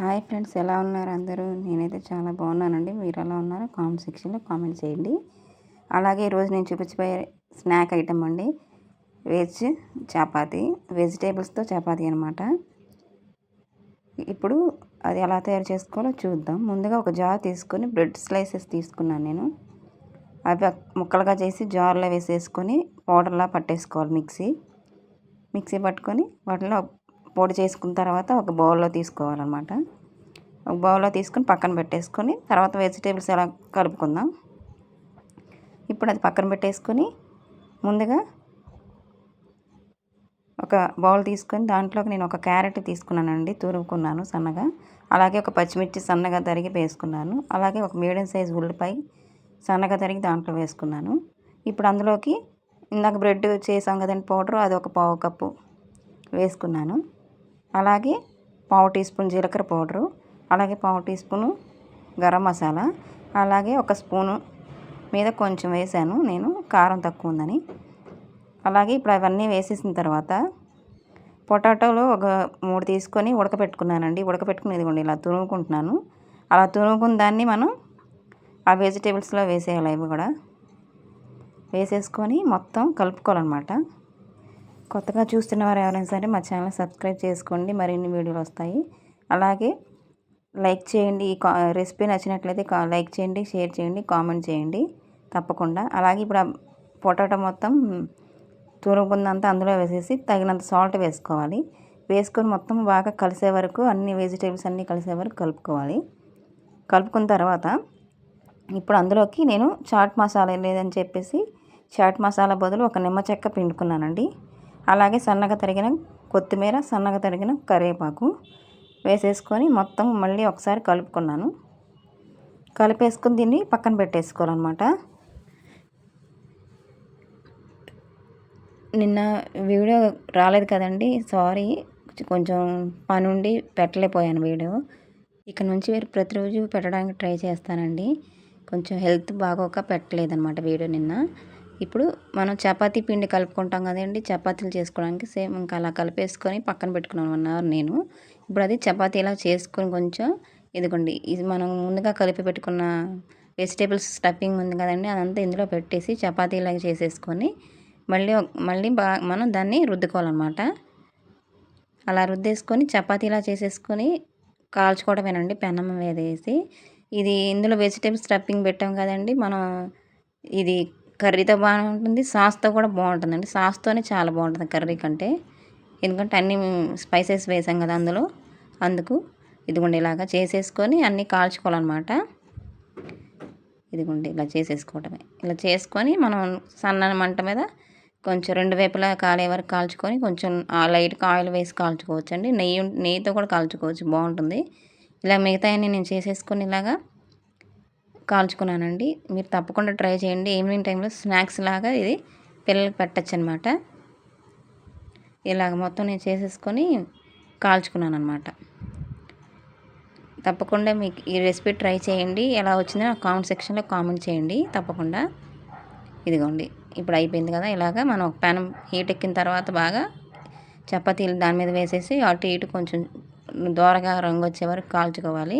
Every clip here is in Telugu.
హాయ్ ఫ్రెండ్స్ ఎలా ఉన్నారు అందరూ? నేనైతే చాలా బాగున్నానండి. మీరు ఎలా ఉన్నారో కామెంట్ సెక్షన్లో కామెంట్ చేయండి. అలాగే ఈరోజు నేను చూపించిపోయే స్నాక్ ఐటమ్ అండి. వెజ్ చపాతీ వెజిటేబుల్స్తో చపాతీ అనమాట ఇప్పుడు అది ఎలా తయారు చేసుకోవాలో చూద్దాం. ముందుగా ఒక జార్ తీసుకొని బ్రెడ్ స్లైసెస్ తీసుకున్నాను నేను. అవి ముక్కలుగా చేసి జార్లో వేసేసుకొని పౌడర్లా పట్టేసుకోవాలి మిక్సీ. మిక్సీ పట్టుకొని వాటిలో పొడి చేసుకున్న తర్వాత ఒక బౌల్లో తీసుకోవాలన్నమాట. ఒక బౌల్లో తీసుకొని పక్కన పెట్టేసుకొని తర్వాత వెజిటేబుల్స్ ఎలా కలుపుకుందాం. ఇప్పుడు అది పక్కన పెట్టేసుకొని ముందుగా ఒక బౌల్ తీసుకొని దాంట్లోకి నేను ఒక క్యారెట్ తీసుకున్నానండి తురుముకున్నాను సన్నగా. అలాగే ఒక పచ్చిమిర్చి సన్నగా తరిగి వేసుకున్నాను. అలాగే ఒక మీడియం సైజ్ ఉల్లిపాయ సన్నగా తరిగి దాంట్లో వేసుకున్నాను. ఇప్పుడు అందులోకి ఇందాక బ్రెడ్ చేసాం కదండి పౌడర్ అది ఒక పావు కప్పు వేసుకున్నాను. అలాగే పావు టీ స్పూన్ జీలకర్ర పౌడరు అలాగే పావు టీ స్పూను గరం మసాలా అలాగే ఒక స్పూను మీద కొంచెం వేసాను నేను కారం తక్కువ ఉందని. అలాగే ఇప్పుడు అవన్నీ వేసేసిన తర్వాత పొటాటోలు ఒక మూడు తీసుకొని ఉడకపెట్టుకున్నానండి ఉడకపెట్టుకుని ఇదిగోండి ఇలా తురుముకుంటున్నాను. అలా తురుముకున్న దాన్ని మనం ఆ వెజిటేబుల్స్లో వేసేయాలి ఇవి కూడా. వేసేసుకొని మొత్తం కలుపుకోవాలన్నమాట. కొత్తగా చూస్తున్న వారు ఎవరైనా సరే మా ఛానల్ సబ్స్క్రైబ్ చేసుకోండి. మరిన్ని వీడియోలు వస్తాయి. అలాగే లైక్ చేయండి. ఈ రెసిపీ నచ్చినట్లయితే లైక్ చేయండి షేర్ చేయండి కామెంట్ చేయండి. తప్పకుండా. అలాగే ఇప్పుడు పొటాటో మొత్తం తురుగుందంతా అందులో వేసేసి తగినంత సాల్ట్ వేసుకోవాలి. వేసుకొని మొత్తం బాగా కలిసే వరకు అన్ని వెజిటేబుల్స్ అన్నీ కలిసే వరకు కలుపుకోవాలి. కలుపుకున్న తర్వాత ఇప్పుడు అందులోకి నేను చాట్ మసాలా లేదని చెప్పేసి చాట్ మసాలా బదులు ఒక నిమ్మ చెక్క పిండుకున్నానండి. అలాగే సన్నగా తరిగిన కొత్తిమీర సన్నగా తరిగిన కరివేపాకు వేసేసుకొని మొత్తం మళ్ళీ ఒకసారి కలుపుకున్నాను. కలిపేసుకుని దీన్ని పక్కన పెట్టేసుకోవాలన్నమాట. నిన్న వీడియో రాలేదు కదండి సారీ. కొంచెం పని ఉండి పెట్టలేకపోయాను వీడియో. ఇక్కడ నుంచి ప్రతిరోజు పెట్టడానికి ట్రై చేస్తానండి. కొంచెం హెల్త్ బాగోక పెట్టలేదన్నమాట వీడియో నిన్న. ఇప్పుడు మనం చపాతీ పిండి కలుపుకుంటాం కదండి చపాతీలు చేసుకోవడానికి సేమ్ ఇంకా అలా కలిపేసుకొని పక్కన పెట్టుకున్నాను వన్ అవర్ నేను. ఇప్పుడు అది చపాతీలా చేసుకొని కొంచెం ఇదిగోండి ఇది మనం ముందుగా కలిపి పెట్టుకున్న వెజిటేబుల్స్ స్టఫింగ్ ఉంది కదండి అదంతా ఇందులో పెట్టేసి చపాతీలాగా చేసేసుకొని మళ్ళీ మళ్ళీ బా మనం దాన్ని రుద్దుకోవాలన్నమాట. అలా రుద్దేసుకొని చపాతీలా చేసేసుకొని కాల్చుకోవడమేనండి పెనం వేసేసి ఇది ఇందులో వెజిటేబుల్ స్టఫింగ్ పెట్టాం కదండి మనం ఇది కర్రీతో బాగుంటుంది సాస్తో కూడా బాగుంటుందండి. సాస్తోనే చాలా బాగుంటుంది కర్రీ కంటే. ఎందుకంటే అన్ని స్పైసెస్ వేసాం కదా అందులో. అందుకు ఇదిగోండి ఇలాగా చేసేసుకొని అన్నీ కాల్చుకోవాలన్నమాట. ఇదిగోండి ఇలా చేసేసుకోవటమే. ఇలా చేసుకొని మనం సన్న మంట మీద కొంచెం రెండు వైపులా కాలే వరకు కాల్చుకొని కొంచెం లైట్గా ఆయిల్ వేసి కాల్చుకోవచ్చు అండి నెయ్యి నెయ్యితో కూడా కాల్చుకోవచ్చు. బాగుంటుంది. ఇలా మిగతా నేను చేసేసుకొని ఇలాగా కాల్చుకున్నానండి. మీరు తప్పకుండా ట్రై చేయండి. ఈవినింగ్ టైంలో స్నాక్స్ లాగా ఇది పిల్లలకి పెట్టచ్చు అనమాట ఇలాగ మొత్తం నేను చేసేసుకొని కాల్చుకున్నాను అనమాట తప్పకుండా మీకు ఈ రెసిపీ ట్రై చేయండి. ఎలా వచ్చిందో కామెంట్ సెక్షన్లో కామెంట్ చేయండి. తప్పకుండా. ఇదిగోండి. ఇప్పుడు అయిపోయింది కదా ఇలాగ. మనం ఒక ప్యాన్ హీట్ ఎక్కిన తర్వాత బాగా చపాతీలు దాని మీద వేసేసి అటు ఇటు కొంచెం దోరగా రంగు వచ్చే వరకు కాల్చుకోవాలి.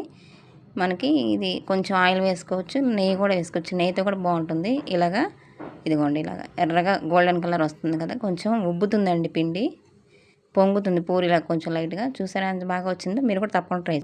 మనకి ఇది కొంచెం ఆయిల్ వేసుకోవచ్చు నెయ్యి కూడా వేసుకోవచ్చు. నెయ్యితో కూడా బాగుంటుంది. ఇలాగా ఇదిగోండి ఇలాగా ఎర్రగా గోల్డెన్ కలర్ వస్తుంది కదా కొంచెం ఉబ్బుతుందండి పిండి. పొంగుతుంది పూరిలా కొంచెం లైట్గా. చూసారా ఎంత బాగా వచ్చిందో? మీరు కూడా తప్పకుండా ట్రై